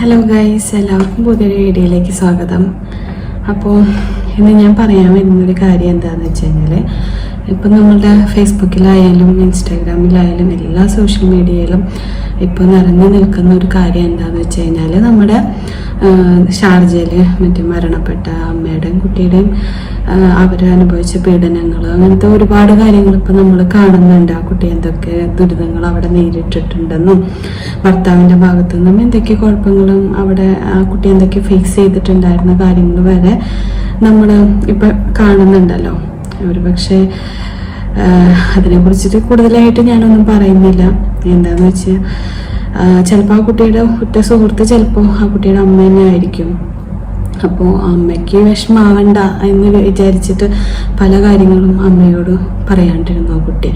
Hello guys എല്ലാവർക്കും പുതിയൊരു വീഡിയോയിലേക്ക് സ്വാഗതം. അപ്പോൾ ഇന്ന് ഞാൻ പറയാൻ വരുന്നൊരു കാര്യം എന്താണെന്ന് വെച്ച് കഴിഞ്ഞാൽ ഇപ്പം നമ്മളുടെ ഫേസ്ബുക്കിലായാലും ഇൻസ്റ്റാഗ്രാമിലായാലും എല്ലാ സോഷ്യൽ മീഡിയയിലും ഇപ്പോൾ നിറഞ്ഞു നിൽക്കുന്ന ഒരു കാര്യം എന്താണെന്ന് വെച്ച് കഴിഞ്ഞാൽ നമ്മുടെ ഷാർജയിൽ മറ്റേ മരണപ്പെട്ട അമ്മയുടെയും കുട്ടിയുടെയും അവർ അനുഭവിച്ച പീഡനങ്ങൾ അങ്ങനത്തെ ഒരുപാട് കാര്യങ്ങൾ ഇപ്പം നമ്മൾ കാണുന്നുണ്ട്. ആ കുട്ടി എന്തൊക്കെ ദുരിതങ്ങൾ അവിടെ നേരിട്ടിട്ടുണ്ടെന്നും ഭർത്താവിന്റെ ഭാഗത്തു നിന്നും എന്തൊക്കെ കുഴപ്പങ്ങളും അവിടെ ആ കുട്ടി എന്തൊക്കെ ഫേസ് ചെയ്തിട്ടുണ്ടായിരുന്ന കാര്യങ്ങൾ വരെ നമ്മൾ ഇപ്പം കാണുന്നുണ്ടല്ലോ. ഒരു പക്ഷേ അതിനെ കുറിച്ചിട്ട് കൂടുതലായിട്ട് ഞാനൊന്നും പറയുന്നില്ല. എന്താന്ന് വെച്ചാൽ ചിലപ്പോൾ ആ കുട്ടിയുടെ ഉറ്റ സുഹൃത്ത് ചിലപ്പോൾ ആ കുട്ടിയുടെ അമ്മ തന്നെ ആയിരിക്കും. അപ്പോൾ അമ്മയ്ക്ക് വിഷമാവണ്ട എന്ന് വിചാരിച്ചിട്ട് പല കാര്യങ്ങളും അമ്മയോട് പറയാണ്ടിരുന്നു ആ കുട്ടി.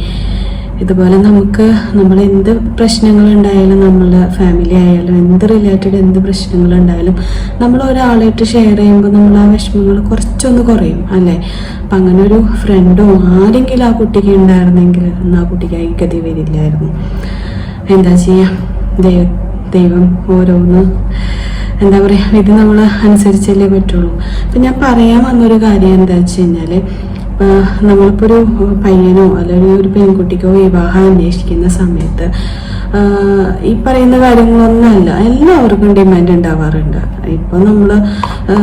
ഇതുപോലെ നമുക്ക് നമ്മൾ എന്ത് പ്രശ്നങ്ങൾ ഉണ്ടായാലും നമ്മൾ ഫാമിലി ആയാലും എന്ത് റിലേറ്റഡ് എന്ത് പ്രശ്നങ്ങൾ ഉണ്ടായാലും നമ്മൾ ഒരാളായിട്ട് ഷെയർ ചെയ്യുമ്പോൾ നമ്മൾ ആ വിഷമങ്ങൾ കുറച്ചൊന്ന് കുറയും അല്ലേ? അപ്പം അങ്ങനെ ഒരു ഫ്രണ്ടോ ആരെങ്കിലും ആ കുട്ടിക്ക് ഉണ്ടായിരുന്നെങ്കിൽ ആ കുട്ടിക്ക് ആ ഗതി വരില്ലായിരുന്നു. എന്താ ചെയ്യുക ദൈവ ദൈവം ഓരോന്ന് എന്താ പറയുക ഇത് നമ്മൾ അനുസരിച്ചല്ലേ പറ്റുള്ളൂ. അപ്പം ഞാൻ പറയാൻ വന്നൊരു കാര്യം എന്താ വെച്ച് കഴിഞ്ഞാൽ നമ്മളിപ്പോൾ ഒരു പയ്യനോ അല്ലെങ്കിൽ ഒരു പെൺകുട്ടിക്കോ വിവാഹം അന്വേഷിക്കുന്ന സമയത്ത് ഈ പറയുന്ന കാര്യങ്ങളൊന്നുമല്ല എല്ലാവർക്കും ഡിമാൻഡ് ഉണ്ടാവാറുണ്ട്. ഇപ്പോൾ നമ്മൾ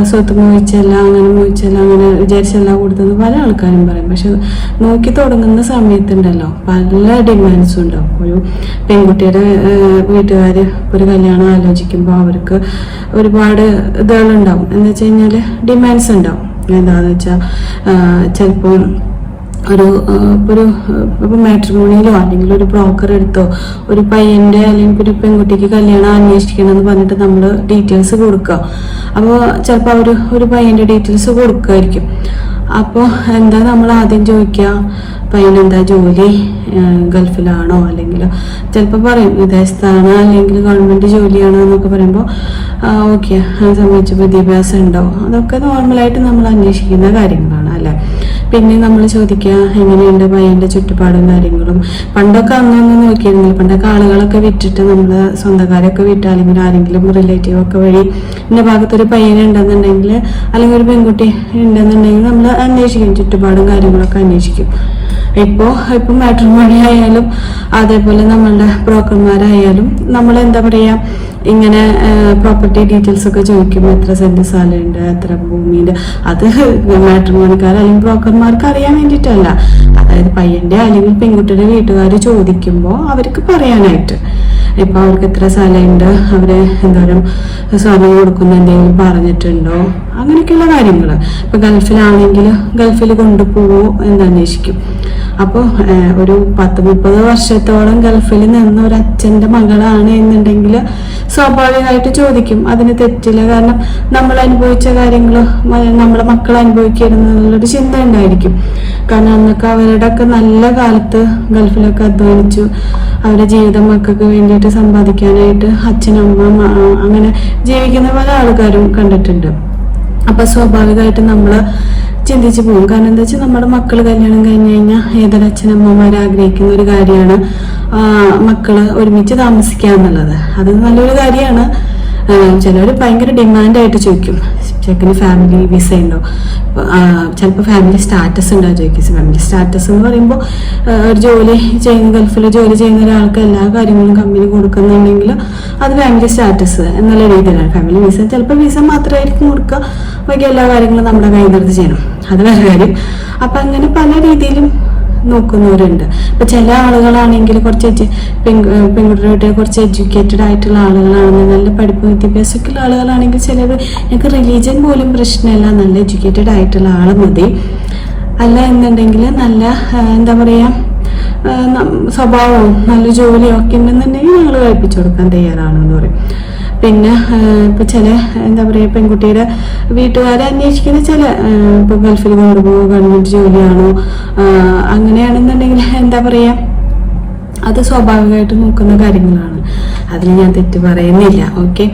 സ്വത്ത് മോഹിച്ചല്ല അങ്ങനെ മോഹിച്ചല്ല അങ്ങനെ വിചാരിച്ചല്ല കൊടുത്തെന്ന് പല ആൾക്കാരും പറയും. പക്ഷെ നോക്കി തുടങ്ങുന്ന സമയത്തുണ്ടല്ലോ പല ഡിമാൻഡ്സും ഉണ്ടാവും. ഒരു പെൺകുട്ടിയുടെ വീട്ടുകാർ ഒരു കല്യാണം ആലോചിക്കുമ്പോൾ അവർക്ക് ഒരുപാട് ഇതുകളുണ്ടാവും എന്ന് വെച്ച് കഴിഞ്ഞാൽ ഡിമാൻഡ്സ് ഉണ്ടാവും. എന്താണെന്ന് വെച്ചാൽ ചിലപ്പോൾ ഒരു ഒരു ഇപ്പോൾ മാട്രിമോണിയിലോ അല്ലെങ്കിൽ ഒരു ബ്രോക്കർ എടുത്തോ ഒരു പയ്യന്റെ അല്ലെങ്കിൽ ഒരു പെൺകുട്ടിക്ക് കല്യാണം അന്വേഷിക്കണം എന്ന് പറഞ്ഞിട്ട് നമ്മൾ ഡീറ്റെയിൽസ് കൊടുക്കുക അപ്പോൾ ചിലപ്പോൾ അവർ ഒരു പയ്യന്റെ ഡീറ്റെയിൽസ് കൊടുക്കുമായിരിക്കും അപ്പോൾ എന്താ നമ്മൾ ആദ്യം ചോദിക്കുക പയ്യനെന്താ ജോലി? ഗൾഫിലാണോ? അല്ലെങ്കിൽ ചിലപ്പോൾ പറയും വിദേശത്താണ്? അല്ലെങ്കിൽ ഗവൺമെന്റ് ജോലിയാണോ എന്നൊക്കെ പറയുമ്പോൾ ഓക്കെ ആ സംബന്ധിച്ച് വിദ്യാഭ്യാസം ഉണ്ടോ? അതൊക്കെ നോർമലായിട്ട് നമ്മൾ അന്വേഷിക്കുന്ന കാര്യങ്ങളാണ്. അല്ലേ? പിന്നെ നമ്മൾ ചോദിക്കുക എങ്ങനെയുണ്ട് പയ്യന്റെ ചുറ്റുപാടും കാര്യങ്ങളും? പണ്ടൊക്കെ അന്നൊന്നും നോക്കിയിരുന്നില്ല. പണ്ടൊക്കെ ആളുകളൊക്കെ വിറ്റിട്ട് നമ്മൾ സ്വന്തക്കാരൊക്കെ വിട്ട് അല്ലെങ്കിൽ ആരെങ്കിലും റിലേറ്റീവ് ഒക്കെ വഴി എന്റെ ഭാഗത്തൊരു പയ്യനുണ്ടെന്നുണ്ടെങ്കിൽ അല്ലെങ്കിൽ ഒരു പെൺകുട്ടി ഉണ്ടെന്നുണ്ടെങ്കിൽ നമ്മൾ അന്വേഷിക്കും. ചുറ്റുപാടും കാര്യങ്ങളൊക്കെ അന്വേഷിക്കും. ഇപ്പോൾ ഇപ്പം മാട്രിമോണി ആയാലും അതേപോലെ നമ്മളുടെ ബ്രോക്കർമാരായാലും നമ്മൾ എന്താ പറയുക ഇങ്ങനെ പ്രോപ്പർട്ടി ഡീറ്റെയിൽസ് ഒക്കെ ചോദിക്കും എത്ര സെന്റ് സ്ഥലമുണ്ട് എത്ര ഭൂമിയുണ്ട് അത് മാട്രിമോണിക്കാർ അല്ലെങ്കിൽ ബ്രോക്കർമാർക്ക് അറിയാൻ വേണ്ടിയിട്ടല്ല. അതായത് പയ്യന്റെ അല്ലെങ്കിൽ പെൺകുട്ടിയുടെ വീട്ടുകാർ ചോദിക്കുമ്പോൾ അവർക്ക് പറയാനായിട്ട്. ഇപ്പൊ അവർക്ക് എത്ര സ്ഥലമുണ്ട് അവർ എന്തോരം സ്വർണം കൊടുക്കുന്ന എന്തെങ്കിലും പറഞ്ഞിട്ടുണ്ടോ അങ്ങനെയൊക്കെയുള്ള കാര്യങ്ങൾ ഇപ്പൊ ഗൾഫിലാണെങ്കിൽ ഗൾഫിൽ കൊണ്ടുപോവോ എന്ന് അന്വേഷിക്കും. അപ്പോൾ ഒരു പത്ത് മുപ്പത് വർഷത്തോളം ഗൾഫിൽ നിന്ന ഒരു അച്ഛന്റെ മകളാണ് എന്നുണ്ടെങ്കിൽ സ്വാഭാവികമായിട്ട് ചോദിക്കും. അതിന് തെറ്റില്ല. കാരണം നമ്മൾ അനുഭവിച്ച കാര്യങ്ങൾ നമ്മളെ മക്കൾ അനുഭവിക്കരുതെന്നുള്ളൊരു ചിന്ത ഉണ്ടായിരിക്കും. കാരണം അന്നൊക്കെ അവരുടെ ഒക്കെ നല്ല കാലത്ത് ഗൾഫിലൊക്കെ അധ്വാനിച്ചു. അവരുടെ ജീവിതം മക്കൾക്ക് വേണ്ടിയിട്ട് സമ്പാദിക്കാനായിട്ട് അച്ഛനമ്മ അങ്ങനെ ജീവിക്കുന്ന പല ആൾക്കാരും കണ്ടിട്ടുണ്ട്. അപ്പൊ സ്വാഭാവികമായിട്ട് നമ്മൾ ചിന്തിച്ചു പോകും. കാരണം എന്താ വെച്ചാൽ നമ്മുടെ മക്കൾ കല്യാണം കഴിഞ്ഞ് കഴിഞ്ഞാൽ ഏതൊരു അച്ഛനമ്മമാർ ആഗ്രഹിക്കുന്ന ഒരു കാര്യമാണ് മക്കൾ ഒരുമിച്ച് താമസിക്കുക എന്നുള്ളത് അത് നല്ലൊരു കാര്യമാണ്. ചിലർ ഭയങ്കര ഡിമാൻഡായിട്ട് ചോദിക്കും. ചെക്കന് ഫാമിലി വിസ ഉണ്ടോ? ചിലപ്പോൾ ഫാമിലി സ്റ്റാറ്റസ് ഉണ്ടോ ചോദിക്കും. ഫാമിലി സ്റ്റാറ്റസ് എന്ന് പറയുമ്പോൾ ഒരു ജോലി ചെയ്യുന്ന ഗൾഫിൽ ജോലി ചെയ്യുന്ന ഒരാൾക്ക് എല്ലാ കാര്യങ്ങളും കമ്പനി കൊടുക്കുന്നുണ്ടെങ്കിൽ അത് ഫാമിലി സ്റ്റാറ്റസ് എന്നുള്ള രീതിയിലാണ്. ഫാമിലി വിസ ചിലപ്പോൾ വിസ മാത്രമായിരിക്കും കൊടുക്കുക. ബാക്കി എല്ലാ കാര്യങ്ങളും നമ്മുടെ കൈകൃത ചെയ്യണം. അത് വേറെ കാര്യം. അപ്പം അങ്ങനെ പല രീതിയിലും നോക്കുന്നവരുണ്ട്. അപ്പൊ ചില ആളുകളാണെങ്കിൽ കുറച്ച് പെൺകുട്ടികളുടെ കുറച്ച് എഡ്യൂക്കേറ്റഡ് ആയിട്ടുള്ള ആളുകളാണ് നല്ല പഠിപ്പ് വിദ്യാഭ്യാസമൊക്കെ ഉള്ള ആളുകളാണെങ്കിൽ ചിലർ ഞങ്ങൾക്ക് റിലീജിയൻ പോലും പ്രശ്നമല്ല നല്ല എഡ്യൂക്കേറ്റഡ് ആയിട്ടുള്ള ആൾ മതി. അല്ല എന്നുണ്ടെങ്കിൽ നല്ല എന്താ പറയാ സ്വഭാവവും നല്ല ജോലിയും ഒക്കെ ഉണ്ടെന്നുണ്ടെങ്കിൽ ഞങ്ങൾ കഴിപ്പിച്ചു കൊടുക്കാൻ തയ്യാറാണെന്ന് പറയും. പിന്നെ ഇപ്പൊ ചില എന്താ പറയാ പെൺകുട്ടിയുടെ വീട്ടുകാരെ അന്വേഷിക്കുന്ന ചില ഇപ്പൊ ഗൾഫിൽ കൊണ്ടുപോകുമോ ഗവൺമെന്റ് ജോലിയാണോ അങ്ങനെയാണെന്നുണ്ടെങ്കിൽ എന്താ പറയാ അത് സ്വാഭാവികമായിട്ട് നോക്കുന്ന കാര്യങ്ങളാണ്. അതിൽ ഞാൻ തെറ്റ് പറയുന്നില്ല ഓക്കെ?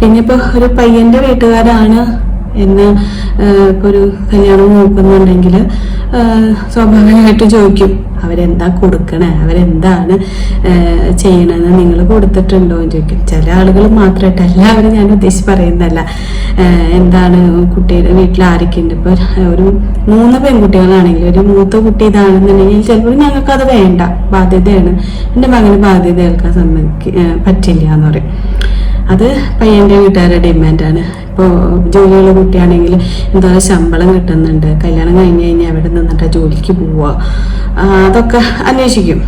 പിന്നെ ഇപ്പൊ ഒരു പയ്യന്റെ വീട്ടുകാരാണ് എന്ന് ഇപ്പോൾ ഒരു കല്യാണം നോക്കുന്നുണ്ടെങ്കിൽ സ്വാഭാവികമായിട്ട് ചോദിക്കും അവരെന്താ കൊടുക്കണേ? അവരെന്താണ് ചെയ്യണമെന്ന് നിങ്ങൾ കൊടുത്തിട്ടുണ്ടോ? എന്ന് ചോദിക്കും. ചില ആളുകൾ മാത്രമായിട്ട് എല്ലാവരും ഞാൻ ഉദ്ദേശിച്ച് പറയുന്നതല്ല. എന്താണ് കുട്ടിയുടെ വീട്ടിൽ ആരൊക്കെയുണ്ട്? ഇപ്പൊ ഒരു മൂന്ന് പെൺകുട്ടികളാണെങ്കിൽ ഒരു മൂത്ത കുട്ടി ഇതാണെന്നുണ്ടെങ്കിൽ ചിലപ്പോൾ ഞങ്ങൾക്ക് അത് വേണ്ട. ബാധ്യതയാണ്. എന്റെ മകന് ബാധ്യത കേൾക്കാൻ സമ്മതിക്ക് പറ്റില്ല എന്ന് പറയും. അത് പയ്യന്റെ വീട്ടുകാരുടെ ഡിമാൻഡാണ് ഇപ്പോൾ ജോലിയുള്ള കുട്ടിയാണെങ്കിൽ എന്താ ശമ്പളം കിട്ടുന്നുണ്ട്. കല്യാണം കഴിഞ്ഞ് കഴിഞ്ഞാൽ അവിടെ നിന്നിട്ട് ജോലിക്ക് പോവുക അതൊക്കെ അന്വേഷിക്കും.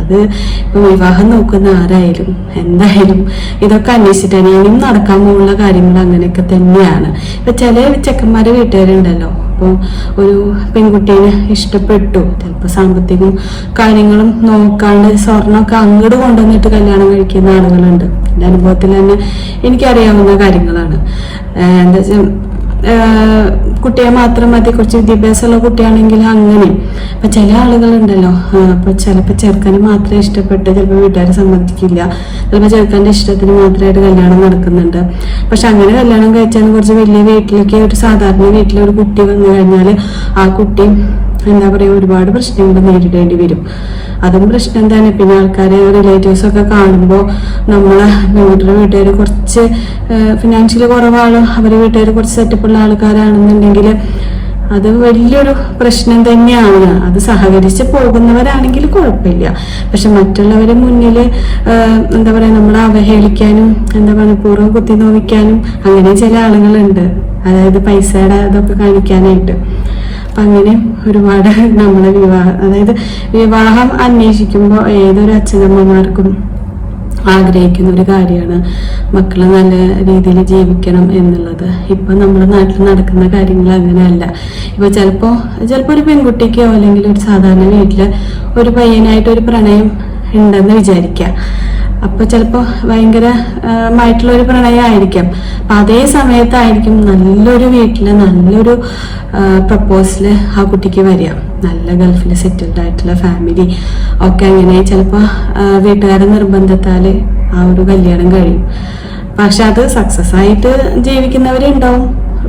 അത് ഇപ്പോൾ വിവാഹം നോക്കുന്ന ആരായാലും എന്തായാലും ഇതൊക്കെ അന്വേഷിച്ചിട്ടാണ്. ഇനിയും നടക്കാൻ പോകുന്ന കാര്യങ്ങൾ അങ്ങനെയൊക്കെ തന്നെയാണ്. ഇപ്പം ചില ചെക്കന്മാരെ വീട്ടുകാരുണ്ടല്ലോ. അപ്പോൾ ഒരു പെൺകുട്ടീനെ ഇഷ്ടപ്പെട്ടു. ചിലപ്പോൾ സാമ്പത്തികവും കാര്യങ്ങളും നോക്കാണ്ട് സ്വർണമൊക്കെ അങ്ങോട്ട് കൊണ്ടുവന്നിട്ട് കല്യാണം കഴിക്കുന്ന ആളുകളുണ്ട്. എന്റെ അനുഭവത്തിൽ തന്നെ എനിക്കറിയാവുന്ന കാര്യങ്ങളാണ്. എന്താ വെച്ചാൽ കുട്ടിയെ മാത്രം മതി. കുറച്ച് വിദ്യാഭ്യാസമുള്ള കുട്ടിയാണെങ്കിൽ അങ്ങനെ. അപ്പൊ ചില ആളുകളുണ്ടല്ലോ. അപ്പോൾ അപ്പൊ ചിലപ്പോൾ ചെറുക്കന് മാത്രമേ ഇഷ്ടപ്പെട്ട് ചിലപ്പോൾ വീട്ടുകാരെ സമ്മതിക്കില്ല. ചിലപ്പോൾ ചെറുക്കന്റെ ഇഷ്ടത്തിന് മാത്രമായിട്ട് കല്യാണം നടക്കുന്നുണ്ട്. പക്ഷെ അങ്ങനെ കല്യാണം കഴിച്ചാൽ കുറച്ച് വലിയ വീട്ടിലേക്ക് ഒരു സാധാരണ വീട്ടിലെ ഒരു കുട്ടി വന്നു കഴിഞ്ഞാൽ ആ കുട്ടി എന്താ പറയുക ഒരുപാട് പ്രശ്നങ്ങൾ നേരിടേണ്ടി വരും. അതും പ്രശ്നം തന്നെ. പിന്നെ ആൾക്കാരെ റിലേറ്റീവ്സ് ഒക്കെ കാണുമ്പോൾ നമ്മളെ നമ്മുടെ വീട്ടുകാർ കുറച്ച് ഫിനാൻഷ്യൽ കുറവാണ്. അവരെ വീട്ടുകാർ കുറച്ച് സെറ്റപ്പുള്ള ആൾക്കാരാണെന്നുണ്ടെങ്കിൽ അത് വലിയൊരു പ്രശ്നം തന്നെയാണ്. അത് സഹകരിച്ച് പോകുന്നവരാണെങ്കിൽ കുഴപ്പമില്ല. പക്ഷെ മറ്റുള്ളവരെ മുന്നിൽ എന്താ പറയുക നമ്മളെ അവഹേളിക്കാനും എന്താ പറയുക പൂർവം കുത്തി നോവിക്കാനും അങ്ങനെ ചില ആളുകളുണ്ട്. അതായത് പൈസയുടെ അതൊക്കെ കാണിക്കാനായിട്ട്. അങ്ങനെ ഒരുപാട് നമ്മളെ വിവാഹം അതായത് വിവാഹം അന്വേഷിക്കുമ്പോൾ ഏതൊരു അച്ഛനമ്മമാർക്കും ആഗ്രഹിക്കുന്ന ഒരു കാര്യമാണ് മക്കൾ നല്ല രീതിയിൽ ജീവിക്കണം എന്നുള്ളത്. ഇപ്പൊ നമ്മുടെ നാട്ടിൽ നടക്കുന്ന കാര്യങ്ങൾ അങ്ങനെയല്ല. ഇപ്പൊ ചിലപ്പോ ചിലപ്പോ ഒരു പെൺകുട്ടിക്കോ അല്ലെങ്കിൽ ഒരു സാധാരണ വീട്ടിൽ ഒരു പയ്യനായിട്ട് ഒരു പ്രണയം ഉണ്ടെന്ന് വിചാരിക്കാം. അപ്പൊ ചിലപ്പോ ഭയങ്കര ആ, ഒരു പ്രണയമായിരിക്കാം അപ്പൊ അതേ സമയത്തായിരിക്കും നല്ലൊരു വീട്ടിൽ നല്ലൊരു പ്രപ്പോസൽ ആ കുട്ടിക്ക് വരിക. നല്ല ഗൾഫിൽ സെറ്റിൽഡ് ആയിട്ടുള്ള ഫാമിലി ഒക്കെ അങ്ങനെ ചിലപ്പോൾ വീട്ടുകാരുടെ നിർബന്ധത്താൽ ആ ഒരു കല്യാണം കഴിയും. പക്ഷെ അത് സക്സസ് ആയിട്ട് ജീവിക്കുന്നവരുണ്ടാവും.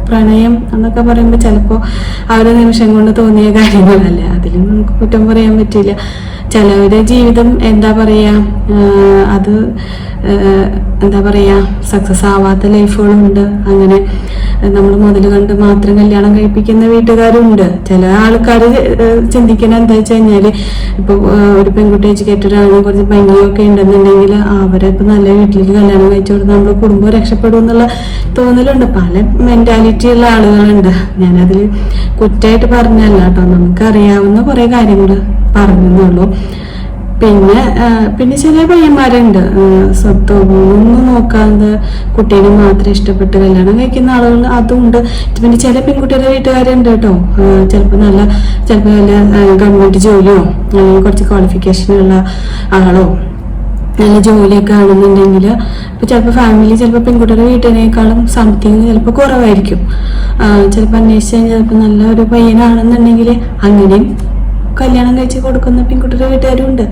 പ്രണയം എന്നൊക്കെ പറയുമ്പോൾ ചിലപ്പോൾ ആ ഒരു നിമിഷം കൊണ്ട് തോന്നിയ കാര്യങ്ങളല്ലേ. അതിലും നമുക്ക് കുറ്റം പറയാൻ പറ്റില്ല ചിലവരുടെ ജീവിതം എന്താ പറയാ അത് എന്താ പറയാ സക്സസ് ആവാത്ത ലൈഫുകളുണ്ട് അങ്ങനെ നമ്മൾ മുതൽ കണ്ട് മാത്രം കല്യാണം കഴിപ്പിക്കുന്ന വീട്ടുകാരുണ്ട്. ചില ആൾക്കാർ ചിന്തിക്കുന്ന എന്താ വെച്ച് കഴിഞ്ഞാൽ ഇപ്പൊ ഒരു പെൺകുട്ടി എഡ്യൂക്കേറ്റഡ് ആണ് കുറച്ച് ഭംഗിയൊക്കെ ഉണ്ടെന്നുണ്ടെങ്കിൽ അവരെ ഇപ്പൊ നല്ല വീട്ടിലേക്ക് കല്യാണം കഴിച്ചു കൊടുത്ത് നമ്മുടെ കുടുംബം രക്ഷപ്പെടും എന്നുള്ള തോന്നലുണ്ട്. പല ഉള്ള ആളുകളുണ്ട്. ഞാനതിൽ കുറ്റമായിട്ട് പറഞ്ഞല്ല കേട്ടോ. നമുക്കറിയാവുന്ന കുറെ കാര്യങ്ങൾ പറഞ്ഞെന്നുള്ളൂ. പിന്നെ പിന്നെ ചില പയ്യന്മാരുണ്ട്. ആ, സ്വത്തോ ഒന്നും നോക്കാതെ കുട്ടീനെ മാത്രം ഇഷ്ടപ്പെട്ട് കല്യാണം കഴിക്കുന്ന ആളുകൾ അതുണ്ട്. പിന്നെ ചില പെൺകുട്ടികളുടെ വീട്ടുകാരുണ്ട് കേട്ടോ. ചിലപ്പോൾ നല്ല ചിലപ്പോൾ നല്ല ഗവൺമെന്റ് ജോലിയോ കുറച്ച് ക്വാളിഫിക്കേഷൻ ഉള്ള ആളോ നല്ല ജോലിയൊക്കെ ആണെന്നുണ്ടെങ്കിൽ ഇപ്പം ചിലപ്പോൾ ഫാമിലി ചിലപ്പോൾ പെൺകുട്ടിയുടെ വീട്ടിനേക്കാളും സംതിങ് ചിലപ്പോൾ കുറവായിരിക്കും. ചിലപ്പോൾ അന്വേഷിച്ച് കഴിഞ്ഞാൽ ചിലപ്പോൾ നല്ല ഒരു പയ്യനാണെന്നുണ്ടെങ്കിൽ അങ്ങനെയും കല്യാണം കഴിച്ച് കൊടുക്കുന്ന പെൺകുട്ടിയുടെ വീട്ടുകാരും ഉണ്ട്.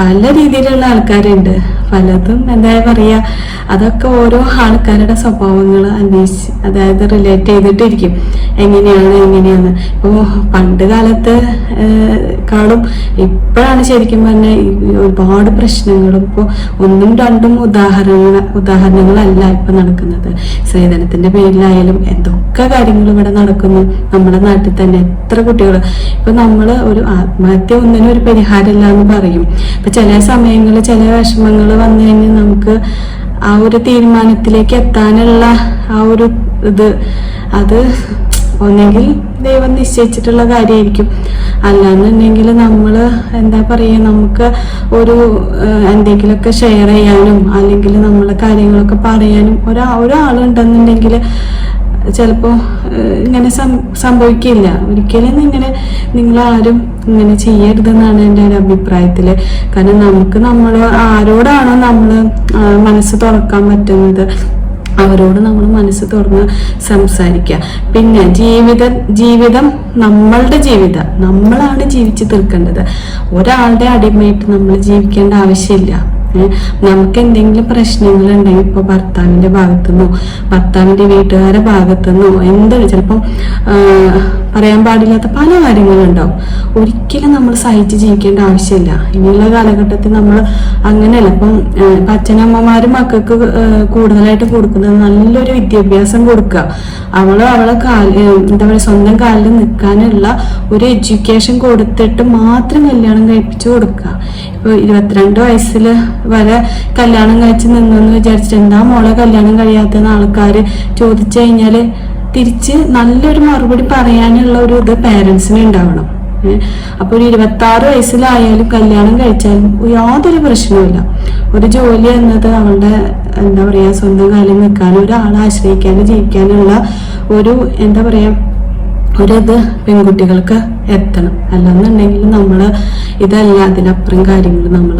പല രീതിയിലുള്ള ആൾക്കാരുണ്ട്. പലതും എന്താ പറയുക അതൊക്കെ ഓരോ ആൾക്കാരുടെ സ്വഭാവങ്ങൾ അന്വേഷിച്ച് അതായത് റിലേറ്റ് ചെയ്തിട്ടിരിക്കും. എങ്ങനെയാണ് എങ്ങനെയാണ്. ഇപ്പോൾ പണ്ട് കാലത്ത് കാണും ഇപ്പോഴാണ് ശരിക്കും പറഞ്ഞാൽ ഒരുപാട് പ്രശ്നങ്ങളും ഇപ്പോൾ ഒന്നും രണ്ടും ഉദാഹരണങ്ങൾ ഉദാഹരണങ്ങളല്ല ഇപ്പം നടക്കുന്നത്. സ്ത്രീധനത്തിന്റെ പേരിലായാലും എന്തൊക്കെ കാര്യങ്ങൾ ഇവിടെ നടക്കുന്നു നമ്മുടെ നാട്ടിൽ തന്നെ. എത്ര കുട്ടികൾ ഇപ്പം നമ്മൾ ഒരു ആത്മഹത്യ ഒന്നിനും ഒരു പരിഹാരമില്ല എന്ന് പറയും. ഇപ്പൊ ചില സമയങ്ങളിൽ ചില വിഷമങ്ങൾ വന്നു കഴിഞ്ഞാൽ നമുക്ക് ആ ഒരു തീരുമാനത്തിലേക്ക് എത്താനുള്ള ആ ഒരു ഇത് അത് ഒന്നെങ്കിൽ ദൈവം നിശ്ചയിച്ചിട്ടുള്ള കാര്യമായിരിക്കും. അല്ലാന്നുണ്ടെങ്കിൽ നമ്മൾ എന്താ പറയുക നമുക്ക് ഒരു എന്തെങ്കിലുമൊക്കെ ഷെയർ ചെയ്യാനും അല്ലെങ്കിൽ നമ്മളെ കാര്യങ്ങളൊക്കെ പറയാനും ഒരാ ഒരാളുണ്ടെന്നുണ്ടെങ്കിൽ ചിലപ്പോൾ ഇങ്ങനെ സംഭവിക്കില്ല. ഒരിക്കലും ഇങ്ങനെ നിങ്ങൾ ആരും ഇങ്ങനെ ചെയ്യരുതെന്നാണ് എന്റെ ഒരു അഭിപ്രായത്തിൽ കാരണം നമുക്ക് നമ്മൾ ആരോടാണോ നമ്മൾ മനസ്സ് തുറക്കാൻ പറ്റുന്നത് അവരോട് നമ്മൾ മനസ്സ് തുറന്ന് സംസാരിക്കുക. പിന്നെ ജീവിത ജീവിതം നമ്മളുടെ ജീവിതം. നമ്മളാണ് ജീവിച്ചു തീർക്കേണ്ടത്. ഒരാളുടെ അടിമയായിട്ട് നമ്മൾ ജീവിക്കേണ്ട ആവശ്യമില്ല. നമുക്ക് എന്തെങ്കിലും പ്രശ്നങ്ങൾ ഉണ്ടെങ്കിൽ ഇപ്പൊ ഭർത്താവിന്റെ ഭാഗത്തുനിന്നോ ഭർത്താവിന്റെ വീട്ടുകാരുടെ ഭാഗത്തുനിന്നോ എന്താണ് ചിലപ്പോ പറയാൻ പാടില്ലാത്ത പല കാര്യങ്ങളും ഉണ്ടാവും ഒരിക്കലും നമ്മൾ സഹിച്ച് ജീവിക്കേണ്ട ആവശ്യമില്ല. ഇനിയുള്ള കാലഘട്ടത്തിൽ നമ്മൾ അങ്ങനെയല്ല. ഇപ്പം അച്ഛനമ്മമാരും മക്കൾക്ക് കൂടുതലായിട്ട് കൊടുക്കുന്നത് നല്ലൊരു വിദ്യാഭ്യാസം കൊടുക്കുക. അവൾ അവളെ കാൽ എന്താ പറയുക സ്വന്തം കാലിൽ നിൽക്കാനുള്ള ഒരു എഡ്യൂക്കേഷൻ കൊടുത്തിട്ട് മാത്രം കല്യാണം കഴിപ്പിച്ചു കൊടുക്കുക. ഇപ്പൊ ഇരുപത്തിരണ്ട് വയസ്സിൽ വരെ കല്യാണം കഴിച്ച് നിന്നെന്ന് വിചാരിച്ചിട്ട് എന്താ മോളെ കല്യാണം കഴിയാത്തെന്ന് ആൾക്കാർ ചോദിച്ചു കഴിഞ്ഞാൽ തിരിച്ച് നല്ലൊരു മറുപടി പറയാനുള്ള ഒരു ഇത് പേരൻസിന് ഉണ്ടാവണം. അപ്പൊ ഒരു ഇരുപത്തി ആറ് വയസ്സിലായാലും കല്യാണം കഴിച്ചാലും യാതൊരു പ്രശ്നവുമില്ല. ഒരു ജോലി എന്നത് അവളുടെ എന്താ പറയാ സ്വന്തം കാലിൽ നിൽക്കാനും ഒരാളെ ആശ്രയിക്കാനും ജീവിക്കാനുള്ള ഒരു എന്താ പറയാ ഒരിത് പെൺകുട്ടികൾക്ക് എത്തണം. അല്ലെന്നുണ്ടെങ്കിൽ നമ്മൾ ഇതല്ല അതിനപ്പുറം കാര്യങ്ങൾ നമ്മൾ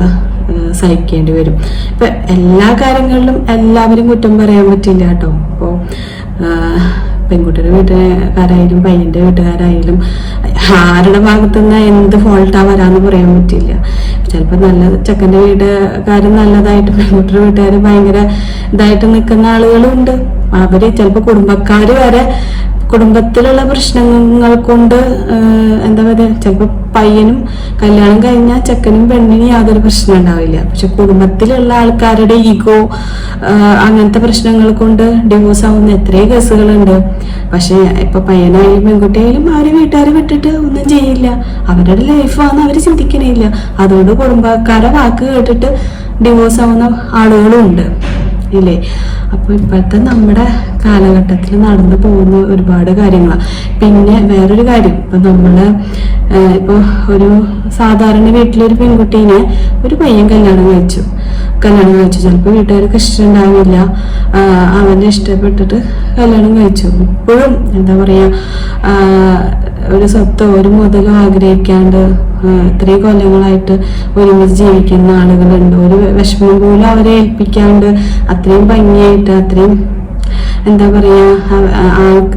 സഹിക്കേണ്ടി വരും. ഇപ്പൊ എല്ലാ കാര്യങ്ങളിലും എല്ലാവരും കുറ്റം പറയാൻ പറ്റില്ല കേട്ടോ. ഇപ്പോൾ പെൺകുട്ടിയുടെ വീട്ടുകാരായാലും പയ്യന്റെ വീട്ടുകാരായാലും ആരുടെ ഭാഗത്തു നിന്ന് എന്ത് ഫോൾട്ടാ വരാന്ന് പറയാൻ പറ്റില്ല. ചിലപ്പോൾ നല്ല ചെക്കന്റെ വീട്ടുകാരും നല്ലതായിട്ട് പെൺകുട്ടിയുടെ വീട്ടുകാർ ഭയങ്കര ഇതായിട്ട് നിൽക്കുന്ന ആളുകളും ഉണ്ട്. അവർ ചിലപ്പോൾ കുടുംബക്കാർ വരെ കുടുംബത്തിലുള്ള പ്രശ്നങ്ങൾ കൊണ്ട് എന്താ പറയുക ചിലപ്പോൾ പയ്യനും കല്യാണം കഴിഞ്ഞാൽ ചെക്കനും പെണ്ണിനും യാതൊരു പ്രശ്നം ഉണ്ടാവില്ല. പക്ഷെ കുടുംബത്തിലുള്ള ആൾക്കാരുടെ ഈഗോ അങ്ങനത്തെ പ്രശ്നങ്ങൾ കൊണ്ട് ഡിവോഴ്സ് ആവുന്ന എത്രയോ കേസുകളുണ്ട്. പക്ഷെ ഇപ്പൊ പയ്യനായാലും പെൺകുട്ടിയായാലും അവരെ വീട്ടുകാരെ വിട്ടിട്ട് ഒന്നും ചെയ്യില്ല. അവരുടെ ലൈഫാന്ന് അവർ ചിന്തിക്കണില്ല. അതുകൊണ്ട് കുടുംബക്കാരെ വാക്ക് കേട്ടിട്ട് ഡിവോഴ്സ് ആവുന്ന ആളുകളും ഉണ്ട്. ഇല്ലേ അപ്പൊ ഇപ്പോഴത്തെ നമ്മുടെ കാലഘട്ടത്തിൽ നടന്നു പോകുന്ന ഒരുപാട് കാര്യങ്ങളാണ് പിന്നെ വേറൊരു കാര്യം. ഇപ്പൊ നമ്മൾ ഏഹ്, ഇപ്പൊ ഒരു സാധാരണ വീട്ടിലൊരു പെൺകുട്ടീനെ ഒരു പയ്യൻ കല്യാണം കഴിച്ചു. കല്യാണം കഴിച്ചു. ചിലപ്പോൾ വീട്ടുകാർക്ക് ഇഷ്ടമുണ്ടാവില്ല അവനെ ഇഷ്ടപ്പെട്ടിട്ട് കല്യാണം കഴിച്ചു. ഇപ്പോഴും എന്താ പറയാ ഒരു സ്വത്തോ ഒരു മുതലോ ആഗ്രഹിക്കാണ്ട് ഇത്രയും കൊല്ലങ്ങളായിട്ട് ഒരുമിച്ച് ജീവിക്കുന്ന ആളുകളുണ്ട്. ഒരു വിഷമം പോലും അവരെ ഏൽപ്പിക്കാണ്ട് അത്രയും ഭംഗിയായിട്ട് അത്രയും എന്താ പറയാ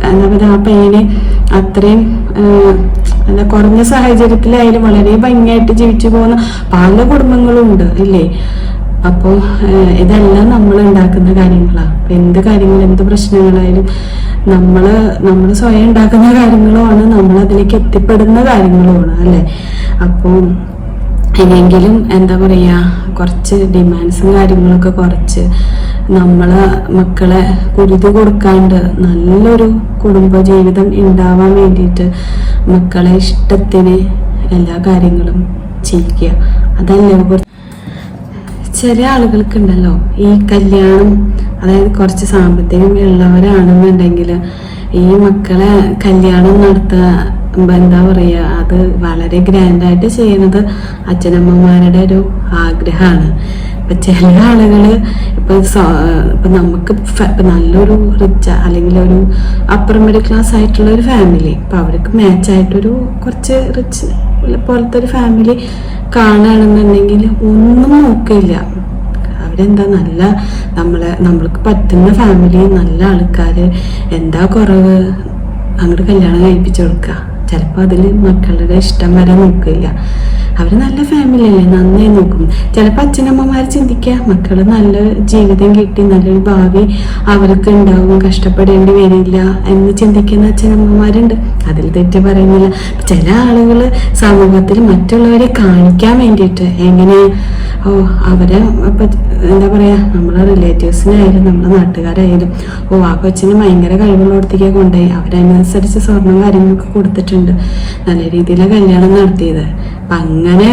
എന്താ പറയാ ആ പയ്യനെ അത്രയും എന്താ കുറഞ്ഞ സാഹചര്യത്തിലായാലും വളരെ ഭംഗിയായിട്ട് ജീവിച്ചു പോകുന്ന പല കുടുംബങ്ങളും ഉണ്ട് ഇല്ലേ? അപ്പോൾ ഇതെല്ലാം നമ്മൾ ഉണ്ടാക്കുന്ന കാര്യങ്ങളാണ് എന്ത് കാര്യങ്ങൾ എന്ത് പ്രശ്നങ്ങളായാലും നമ്മൾ നമ്മൾ സ്വയം ഉണ്ടാക്കുന്ന കാര്യങ്ങളുമാണ് നമ്മൾ അതിലേക്ക് എത്തിപ്പെടുന്ന കാര്യങ്ങളുമാണ് അല്ലേ? അപ്പോൾ ഇനിയെങ്കിലും എന്താ പറയുക കുറച്ച് ഡിമാൻഡ്സും കാര്യങ്ങളൊക്കെ കുറച്ച് നമ്മളെ മക്കളെ കുരുതി കൊടുക്കാണ്ട് നല്ലൊരു കുടുംബ ജീവിതം ഉണ്ടാവാൻ വേണ്ടിയിട്ട് മക്കളെ ഇഷ്ടത്തിന് എല്ലാ കാര്യങ്ങളും ചെയ്യിക്കുക അതല്ലേ ചില ആളുകൾക്കുണ്ടല്ലോ. ഈ കല്യാണം അതായത് കുറച്ച് സാമ്പത്തികം ഉള്ളവരാണെന്നുണ്ടെങ്കിൽ ഈ മക്കളെ കല്യാണം നടത്തുക എന്താ പറയുക അത് വളരെ ഗ്രാൻഡായിട്ട് ചെയ്യുന്നത് അച്ഛനമ്മമാരുടെ ഒരു ആഗ്രഹമാണ്. ഇപ്പൊ ചില ആളുകൾ ഇപ്പൊ ഇപ്പൊ നമുക്ക് നല്ലൊരു റിച്ച് അല്ലെങ്കിൽ ഒരു അപ്പർ മിഡിൽ ക്ലാസ് ആയിട്ടുള്ള ഒരു ഫാമിലി ഇപ്പൊ അവർക്ക് മാച്ചായിട്ടൊരു കുറച്ച് റിച്ച് പോലത്തെ ഒരു ഫാമിലി കാണുകയാണെന്നുണ്ടെങ്കിൽ ഒന്നും നോക്കില്ല. അവരെന്താ നല്ല നമ്മളെ നമ്മൾക്ക് പറ്റുന്ന ഫാമിലി നല്ല ആൾക്കാര് എന്താ കുറവ്? അങ്ങോട്ട് കല്യാണം കഴിപ്പിച്ചു കൊടുക്കുക ചിലപ്പോൾ അതിൽ മക്കളുടെ ഇഷ്ടം വരെ നോക്കില്ല. അവർ നല്ല ഫാമിലി അല്ലേ? നന്നായി നോക്കും. ചിലപ്പോൾ അച്ഛനമ്മമാർ ചിന്തിക്കുക മക്കൾ നല്ല ജീവിതം കിട്ടി നല്ലൊരു ഭാവി അവർക്ക് ഉണ്ടാവും കഷ്ടപ്പെടേണ്ടി വരില്ല എന്ന് ചിന്തിക്കുന്ന അച്ഛനമ്മമാരുണ്ട്. അതിൽ തെറ്റ് പറയുന്നില്ല. ചില ആളുകൾ സമൂഹത്തിൽ മറ്റുള്ളവരെ കാണിക്കാൻ വേണ്ടിയിട്ട് എങ്ങനെ ഓ അവരെ എന്താ പറയുക നമ്മളെ റിലേറ്റീവ്സിനായാലും നമ്മളെ നാട്ടുകാരായാലും ഓ ആ കൊച്ചിന് ഭയങ്കര കഴിവുള്ള കഴിവുള്ളടത്തേക്ക് കൊണ്ടുപോയി. അവരനുസരിച്ച് സ്വർണം കാര്യങ്ങളൊക്കെ കൊടുത്തിട്ടുണ്ട്. നല്ല രീതിയിൽ കല്യാണം നടത്തിയത്. അപ്പൊ അങ്ങനെ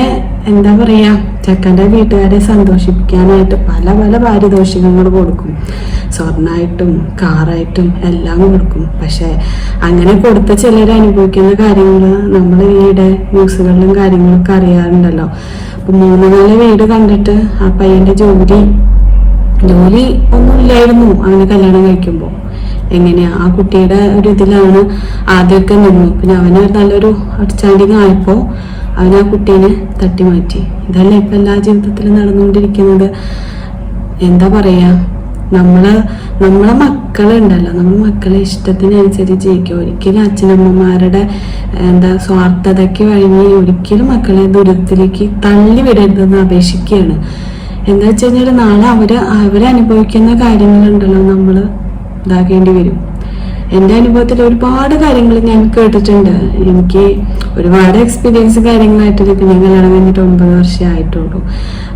എന്താ പറയാ ചെക്കന്റെ വീട്ടുകാരെ സന്തോഷിപ്പിക്കാനായിട്ട് പല പല പാരിതോഷികങ്ങൾ കൊടുക്കും. സ്വർണമായിട്ടും കാറായിട്ടും എല്ലാം കൊടുക്കും. പക്ഷെ അങ്ങനെ കൊടുത്ത ചിലർ അനുഭവിക്കുന്ന കാര്യങ്ങൾ നമ്മൾ ഈയിടെ ന്യൂസുകളിലും കാര്യങ്ങളൊക്കെ അറിയാറുണ്ടല്ലോ. അപ്പൊ മൂന്ന് നാല് വീട് കണ്ടിട്ട് ആ പയ്യന്റെ ജോലി ജോലി ഒന്നും ഇല്ലായിരുന്നു അവന് കല്യാണം കഴിക്കുമ്പോൾ. എങ്ങനെയാ? ആ കുട്ടിയുടെ ഒരു ഇതിലാണ് ആദ്യമൊക്കെ നിന്നു പിന്നെ അവന് നല്ലൊരു അടിച്ചാണ്ടിങ് ആയപ്പോ അവൻ ആ കുട്ടീനെ തട്ടി മാറ്റി ഇതല്ലേ ഇപ്പൊ എല്ലാ ജീവിതത്തിലും നടന്നുകൊണ്ടിരിക്കുന്നത്? എന്താ പറയാ? നമ്മൾ നമ്മളെ മക്കളുണ്ടല്ലോ. നമ്മളെ മക്കളെ ഇഷ്ടത്തിനനുസരിച്ച് ജീവിക്കുക. ഒരിക്കലും അച്ഛനമ്മമാരുടെ എന്താ സ്വാർത്ഥതയ്ക്ക് വഴങ്ങി ഒരിക്കലും മക്കളെ ദുരിതത്തിലേക്ക് തള്ളി വിടരുതെന്ന് അപേക്ഷിക്കുകയാണ്. എന്താ വെച്ച് കഴിഞ്ഞാൽ നാളെ അവർ അവർ അനുഭവിക്കുന്ന കാര്യങ്ങളുണ്ടല്ലോ നമ്മൾ ഇതാക്കേണ്ടി വരും. എന്റെ അനുഭവത്തിൽ ഒരുപാട് കാര്യങ്ങൾ ഞാൻ കേട്ടിട്ടുണ്ട്. എനിക്ക് ഒരുപാട് എക്സ്പീരിയൻസ് കാര്യങ്ങളായിട്ട് ഇപ്പം ഞാൻ കല്യാണം കഴിഞ്ഞിട്ട് ഒമ്പത് വർഷമേ ആയിട്ടുള്ളൂ.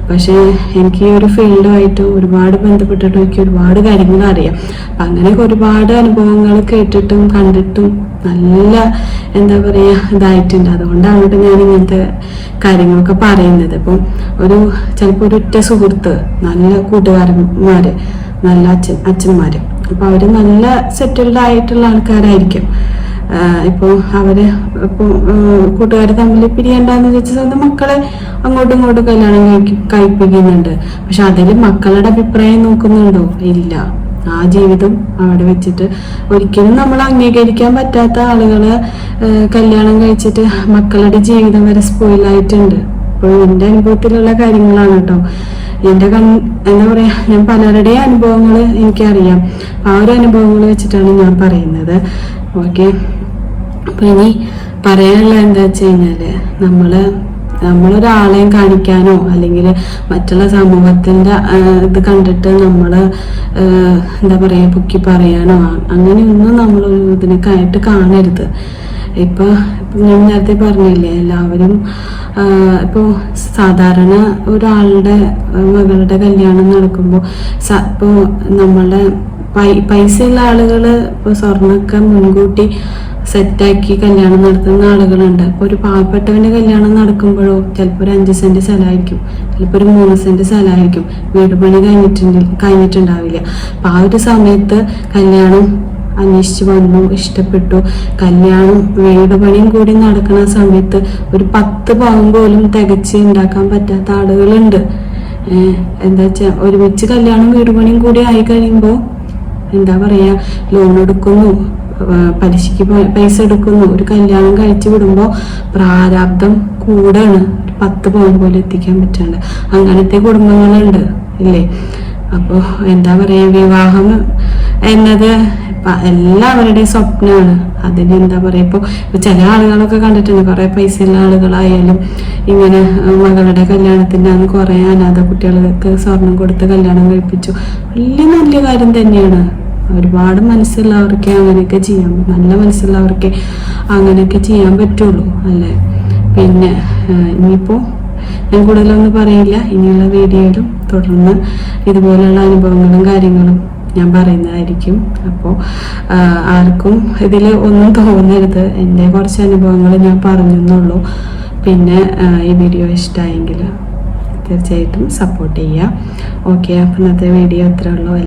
പക്ഷേ എനിക്ക് ഈ ഒരു ഫീൽഡുമായിട്ട് ഒരുപാട് ബന്ധപ്പെട്ടിട്ട് എനിക്ക് ഒരുപാട് കാര്യങ്ങൾ അറിയാം. അപ്പം അങ്ങനെയൊക്കെ ഒരുപാട് അനുഭവങ്ങൾ കേട്ടിട്ടും കണ്ടിട്ടും നല്ല എന്താ പറയുക ഇതായിട്ടുണ്ട്. അതുകൊണ്ടാണ് ഞാൻ ഇങ്ങനത്തെ കാര്യങ്ങളൊക്കെ പറയുന്നത്. ഇപ്പം ഒരു ചിലപ്പോൾ ഒരു ഒറ്റ സുഹൃത്ത് നല്ല കൂട്ടുകാരന്മാര് നല്ല അച്ഛൻ അച്ഛന്മാര്. അപ്പൊ അവർ നല്ല സെറ്റിൽഡ് ആയിട്ടുള്ള ആൾക്കാരായിരിക്കും. ഇപ്പോൾ അവർ ഇപ്പോൾ കൂട്ടുകാർ തമ്മിൽ പിരിയണ്ടെന്ന് വെച്ച് സ്വന്തം മക്കളെ അങ്ങോട്ടും ഇങ്ങോട്ടും കല്യാണം കഴിക്കും കഴിപ്പിക്കുന്നുണ്ട്. പക്ഷെ അതിൽ മക്കളുടെ അഭിപ്രായം നോക്കുന്നുണ്ടോ? ഇല്ല. ആ ജീവിതം അവിടെ വെച്ചിട്ട് ഒരിക്കലും നമ്മൾ അംഗീകരിക്കാൻ പറ്റാത്ത ആളുകളെ കല്യാണം കഴിച്ചിട്ട് മക്കളുടെ ജീവിതം വരെ സ്പോയിലായിട്ടുണ്ട് ഇപ്പോൾ എന്റെ അനുഭവത്തിലുള്ള കാര്യങ്ങളാണ് കേട്ടോ. എന്റെ കൺ എന്താ പറയാ ഞാൻ പലരുടെയും അനുഭവങ്ങൾ എനിക്കറിയാം. ആ ഒരു അനുഭവങ്ങൾ വെച്ചിട്ടാണ് ഞാൻ പറയുന്നത്. ഓക്കെ. അപ്പൊ ഇനി പറയാനുള്ള എന്താ വെച്ച് കഴിഞ്ഞാൽ നമ്മൾ നമ്മളൊരാളെയും കാണിക്കാനോ അല്ലെങ്കിൽ മറ്റുള്ള സമൂഹത്തിന്റെ ഇത് കണ്ടിട്ട് നമ്മൾ എന്താ പറയാ പൊക്കി പറയാനോ അങ്ങനെയൊന്നും നമ്മൾ ഇതിനൊക്കെ ആയിട്ട് കാണരുത്. ഇപ്പൊ ഞാൻ നേരത്തെ പറഞ്ഞില്ലേ എല്ലാവരും ആ, ഇപ്പൊ സാധാരണ ഒരാളുടെ മകളുടെ കല്യാണം നടക്കുമ്പോൾ ഇപ്പോൾ നമ്മളുടെ ഉള്ള ആളുകൾ ഇപ്പോൾ സ്വർണമൊക്കെ മുൻകൂട്ടി സെറ്റാക്കി കല്യാണം നടത്തുന്ന ആളുകളുണ്ട്. അപ്പോൾ ഒരു പാവപ്പെട്ടവന്റെ കല്യാണം നടക്കുമ്പോഴോ ചിലപ്പോൾ ഒരു അഞ്ച് സെന്റ് സ്ഥലമായിരിക്കും ചിലപ്പോൾ ഒരു മൂന്ന് സെന്റ് സ്ഥലമായിരിക്കും വീട് പണി കഴിഞ്ഞിട്ടുണ്ട് കഴിഞ്ഞിട്ടുണ്ടാവില്ല. അപ്പോൾ ആ ഒരു സമയത്ത് കല്യാണം അന്വേഷിച്ച് വന്നു ഇഷ്ടപ്പെട്ടു. കല്യാണം വീട് പണിയും കൂടി നടക്കുന്ന സമയത്ത് ഒരു പത്ത് പവൻ പോലും തികച്ച് ഉണ്ടാക്കാൻ പറ്റാത്ത ആളുകളുണ്ട്. എന്താ വെച്ചാ ഒരുമിച്ച് കല്യാണം വീട് പണിയും കൂടി ആയി കഴിയുമ്പോൾ എന്താ പറയാ ലോൺ എടുക്കുന്നു പലിശയ്ക്ക് പൈസ എടുക്കുന്നു. ഒരു കല്യാണം കഴിച്ചു വിടുമ്പോൾ പ്രാരാബ്ദം കൂടാണ്. പത്ത് പവൻ പോലും എത്തിക്കാൻ പറ്റാണ്ട്. അങ്ങനത്തെ കുടുംബങ്ങളുണ്ട് ഇല്ലേ? അപ്പോൾ എന്താ പറയാ വിവാഹം എന്നത് എല്ലാവരുടെയും സ്വപ്നമാണ്. അതിന് എന്താ പറയാ ഇപ്പോൾ ചില ആളുകളൊക്കെ കണ്ടിട്ടുണ്ട് കുറെ പൈസയുള്ള ആളുകളായാലും ഇങ്ങനെ മകളുടെ കല്യാണത്തിന്റെ അന്ന് കുറെ അനാഥ കുട്ടികൾക്ക് സ്വർണം കൊടുത്ത് കല്യാണം കഴിപ്പിച്ചു. വലിയ നല്ല കാര്യം തന്നെയാണ്. ഒരുപാട് മനസ്സുള്ളവർക്കേ അങ്ങനെയൊക്കെ ചെയ്യാം. നല്ല മനസ്സുള്ളവർക്കേ അങ്ങനെയൊക്കെ ചെയ്യാൻ പറ്റുള്ളൂ അല്ലേ? പിന്നെ ഇനിയിപ്പോൾ ഇനിയിപ്പോ ഞാൻ കൂടുതലൊന്നും പറയില്ല. ഇനിയുള്ള വീഡിയോയിലും തുടർന്ന് ഇതുപോലെയുള്ള അനുഭവങ്ങളും കാര്യങ്ങളും ഞാൻ പറയുന്നതായിരിക്കും. അപ്പോൾ ആർക്കും ഇതിൽ ഒന്നും തോന്നരുത്. എന്റെ കുറച്ച് അനുഭവങ്ങൾ ഞാൻ പറഞ്ഞെന്നുള്ളൂ. പിന്നെ ഈ വീഡിയോ ഇഷ്ടമായെങ്കിൽ തീർച്ചയായിട്ടും സപ്പോർട്ട് ചെയ്യുക ഓക്കെ അപ്പം ഇന്നത്തെ വീഡിയോ അത്രേ ഉള്ളൂ.